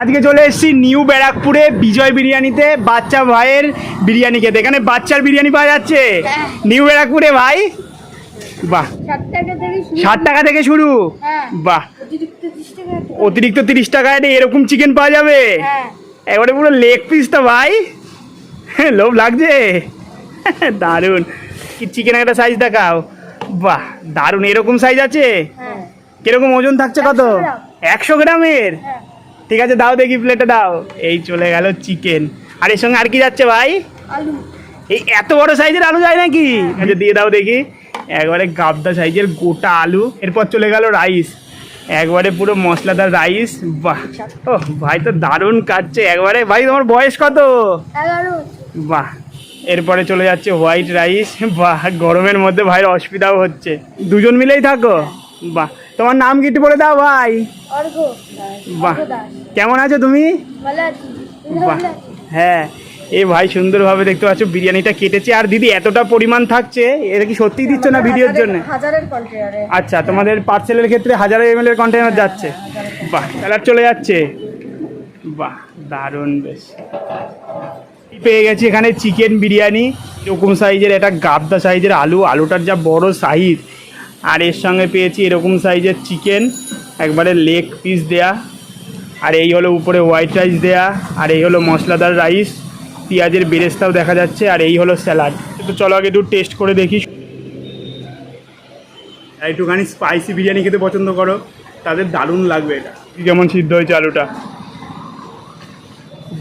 আজকে চলে এসেছি নিউ ব্যারাকপুরে বিজয় বিরিয়ানিতে বাচ্চা ভাইয়ের বিরিয়ানি খেতে। এখানে বাচ্চার বিরিয়ানি পাওয়া যাচ্ছে। নিউ ব্যারাকপুরে ভাই? বাহ। ষাট টাকা থেকে শুরু। হ্যাঁ। বাহ। অতিরিক্ত ত্রিশ টাকায় এরকম চিকেন পাওয়া যাবে? হ্যাঁ। এবারে পুরো লেগ পিস তো ভাই। হ্যাঁ, লোভ লাগছে। দারুণ। কি চিকেন একটা সাইজ দেখাও। বাহ দারুণ। এরকম সাইজ আছে? হ্যাঁ। কীরকম ওজন থাকছে কত? একশো গ্রামের? হ্যাঁ। ঠিক আছে দাও দেখি প্লেটে দাও। এই চলে গেল চিকেন আর এর সঙ্গে আর কি যাচ্ছে ভাই? আলু। এই এত বড় সাইজের আলু যায় নাকি? আচ্ছা দিয়ে দাও দেখি। একবারে গাবদা সাইজের গোটা আলু। এরপর চলে গেল রাইস একবারে পুরো মশলাদার রাইস বাহ! ও ভাই তো দারুণ কাটছে। একবারে ভাই তোমার বয়স কত? বাহ! এরপরে চলে যাচ্ছে হোয়াইট রাইস বাহ! গরমের মধ্যে ভাইয়ের অসুবিধাও হচ্ছে। দুজন মিলেই থাকো। বাহ! তোমার নাম কি একটু বলে দাও ভাই? বাহ! কেমন আছো তুমি? হ্যাঁ। এ ভাই সুন্দরভাবে দেখতে পাচ্ছ বিরিয়ানিটা কেটেছে। আর দিদি এতটা পরিমাণ থাকছে এটা কি সত্যিই দিচ্ছ না ভিডিওর জন্য? আচ্ছা তোমাদের পার্সেলের ক্ষেত্রে হাজার এম এর কন্টেনার যাচ্ছে। বাহ কালার চলে যাচ্ছে। বাহ দারুণ বেশ। পেয়ে গেছি এখানে চিকেন বিরিয়ানি। এরকম সাইজের একটা গাবদা সাইজের আলু। আলুটার যা বড় সাইজ আর এর সঙ্গে পেয়েছি এরকম সাইজের চিকেন একবারে লেগ পিস দেয়া। আর এই হলো উপরে হোয়াইট রাইস দেয়া, আর এই হলো মশলাদার রাইস পেঁয়াজের বেরেস্তাও দেখা যাচ্ছে, আর এই হলো স্যালাড তো চলো আগে একটু টেস্ট করে দেখি। একটুখানি স্পাইসি বিরিয়ানি খেতে পছন্দ করো, তাদের দারুণ লাগবে এটা। যেমন সিদ্ধ হয়েছে আলুটা।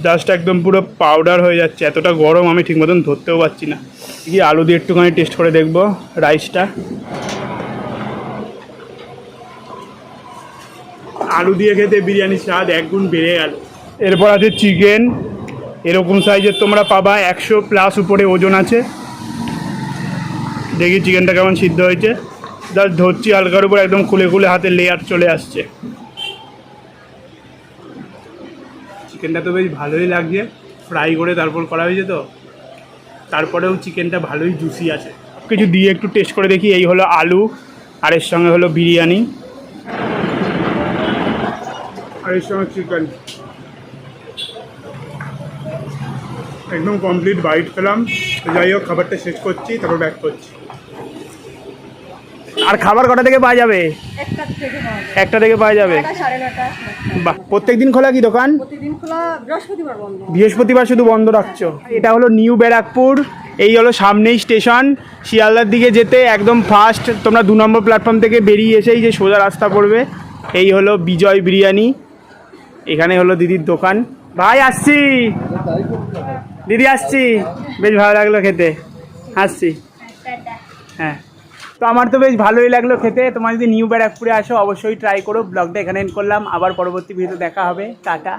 জাস্ট একদম পুরো পাউডার হয়ে যাচ্ছে, এতটা গরম আমি ঠিক মতন ধরতেও পারছি না। কি আলু দিয়ে একটুখানি টেস্ট করে দেখব রাইসটা আলু দিয়ে খেতে বিরিয়ানির স্বাদ একগুণ বেড়ে গেল। এরপর আছে চিকেন। এরকম সাইজের তোমরা পাবা একশো প্লাস উপরে ওজন আছে। দেখি চিকেনটা কেমন সিদ্ধ হয়েছে। জাস্ট ধরছি হালকার উপর, একদম খুলে খুলে হাতে লেয়ার চলে আসছে। চিকেনটা তো বেশ ভালোই লাগছে। ফ্রাই করে তারপর করা হয়েছে তো। তারপরেও চিকেনটা ভালোই জুসি আছে। কিছু দিয়ে একটু টেস্ট করে দেখি। এই হলো আলু, আর এর সঙ্গে হলো বিরিয়ানি। সঙ্গে চিকেন একদম কমপ্লিট বাইট খেলাম। তো যাই হোক খাবারটা শেষ করছি তারপর ব্যাক করছি। আর খাবার কটা থেকে পাওয়া যাবে? একটা থেকে পাওয়া যায় একটা থেকে পাওয়া যাবে? বাহ প্রত্যেক দিন খোলা কি দোকান? প্রতিদিন খোলা বৃহস্পতিবার বন্ধ। বৃহস্পতিবার শুধু বন্ধ রাখছো। এটা হলো নিউ ব্যারাকপুর এই হলো সামনেই স্টেশন। শিয়ালদার দিকে যেতে একদম ফার্স্ট তোমরা দু নম্বর প্ল্যাটফর্ম থেকে বেরিয়ে এসেই যে সোজা রাস্তা পড়বে এই হলো বিজয় বিরিয়ানি। এখানে হলো দিদির দোকান। ভাই, আসছি। দিদি, আসছি। বেশ ভালো লাগল খেতে। আসছি। হ্যাঁ। তো আমার তো বেশ ভালোই লাগল খেতে। তোমার যদি নিউ ব্যারাকপুরে আসো, অবশ্যই ট্রাই করো। ব্লগটা এখানে এন্ড করলাম। আবার পরবর্তী ভিডিও দেখা হবে। টাটা।